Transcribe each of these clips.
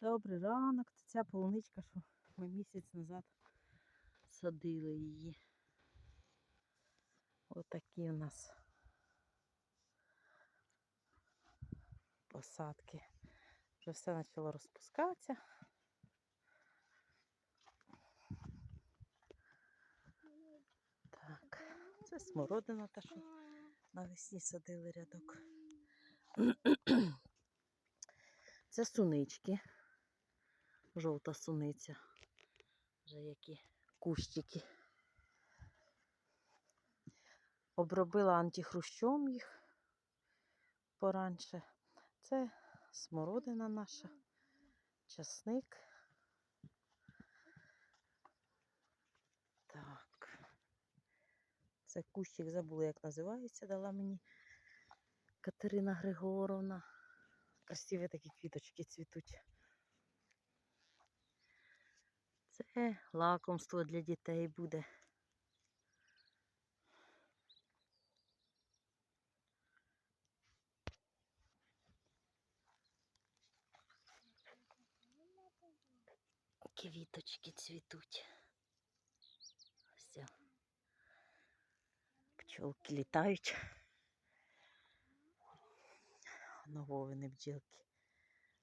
Добрий ранок. Це ця полуничка, що ми місяць назад садили її. Отакі у нас посадки. Вже все почало розпускатися. Так, це смородина та, що навесні садили рядок. Це сунички. Жовта суниця. Вже які кущики. Обробила антихрущом їх поранше. Це смородина наша, часник. Так. Це кущик забула, як називається, дала мені Катерина Григоровна. Красиві такі квіточки цвітуть. Це лакомство для дітей буде. Квіточки цвітуть. Все. Пчолки літають. Нововини бджілки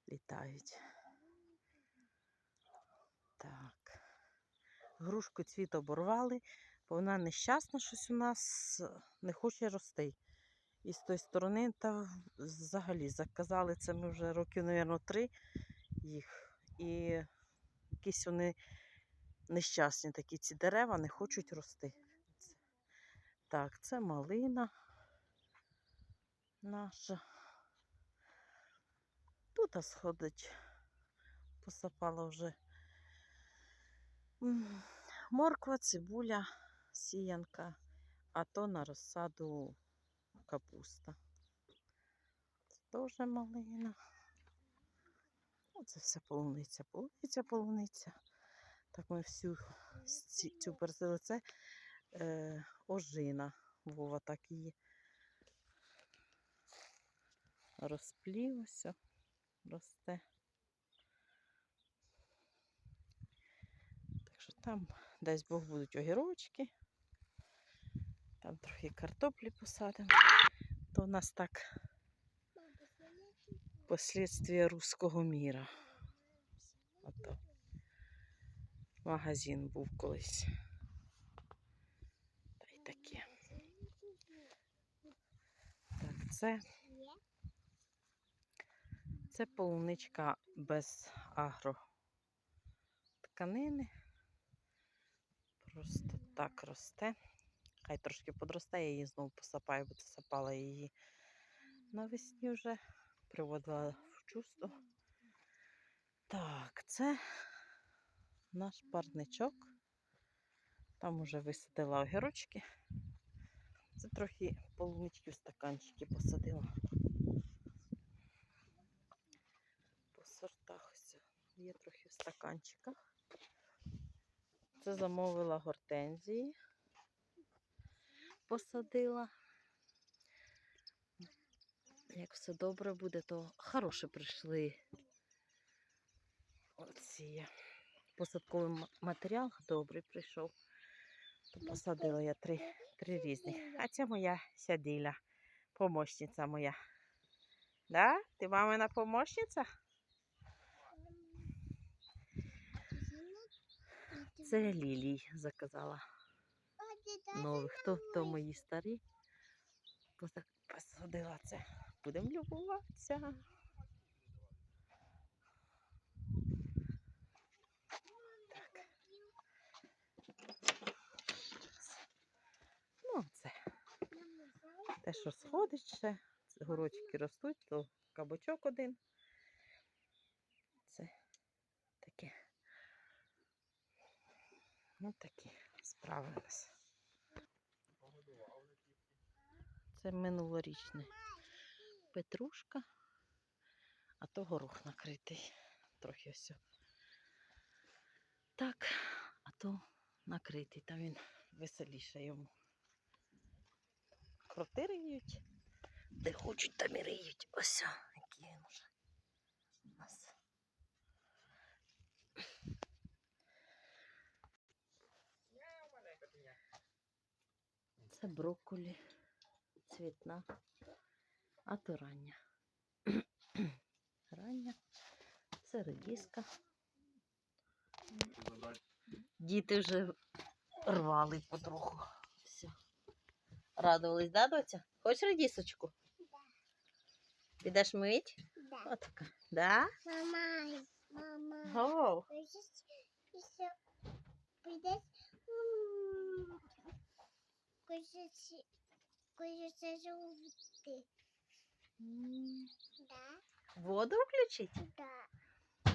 літають. Так. Грушку цвіт оборвали, бо вона нещасна, щось у нас не хоче рости. І з тої сторони, та взагалі заказали це ми вже років, мабуть, три їх. І якісь вони нещасні такі ці дерева не хочуть рости. Так, це малина наша. Тут сходить, посапала вже морква, цибуля, сіянка, а то на розсаду капуста. Це теж малина. Оце все полуниця, полуниця, полуниця. Так ми всю цю персили. Це е, ожина. Вова так її о, росте. Так що там десь Бог будуть огірочки. Там трохи картоплі посадимо. То у нас так последствия руського міра. Ото магазин був колись. Та й таке. Так, це, це полуничка без агротканини. Просто так росте. Хай трошки подросте, я її знову посапаю, бо сапала її навесні вже, приводила в чувство. Так, це наш парничок. Там уже висадила огірочки. Це трохи полунички в стаканчики посадила. По сортах ось є трохи в стаканчиках. Це замовила гортензії. Посадила. Як все добре буде, то хороше прийшли оці посадковий матеріал добрий прийшов. То посадила я три, три різних. А це моя сяділя, помощниця моя. Да? Ти мамина помощниця? Це лілій заказала. Нових. То, то мої старі. Поса- Посадила це. Будемо любуватися. Ну, це те, що сходить ще. Горочки ростуть, то кабачок один. Це таке. Ну такі справилися. Це минулорічне петрушка, а то горох накритий. Трохи ось. Так, а то накритий, там він веселіше йому. Кроти риють, де хочуть, там і риють. Ось, який він вже у нас. Це брокколі цвітна, а то рання. рання. Це редіска. Діти вже рвали потроху. Все. Радувались, да, доця? Хочеш редісочку? Підеш мить? Да. Отака. Да? Мама, мама. Придешь? М, Хочешь, хочешь желтый? Да, воду включить? да.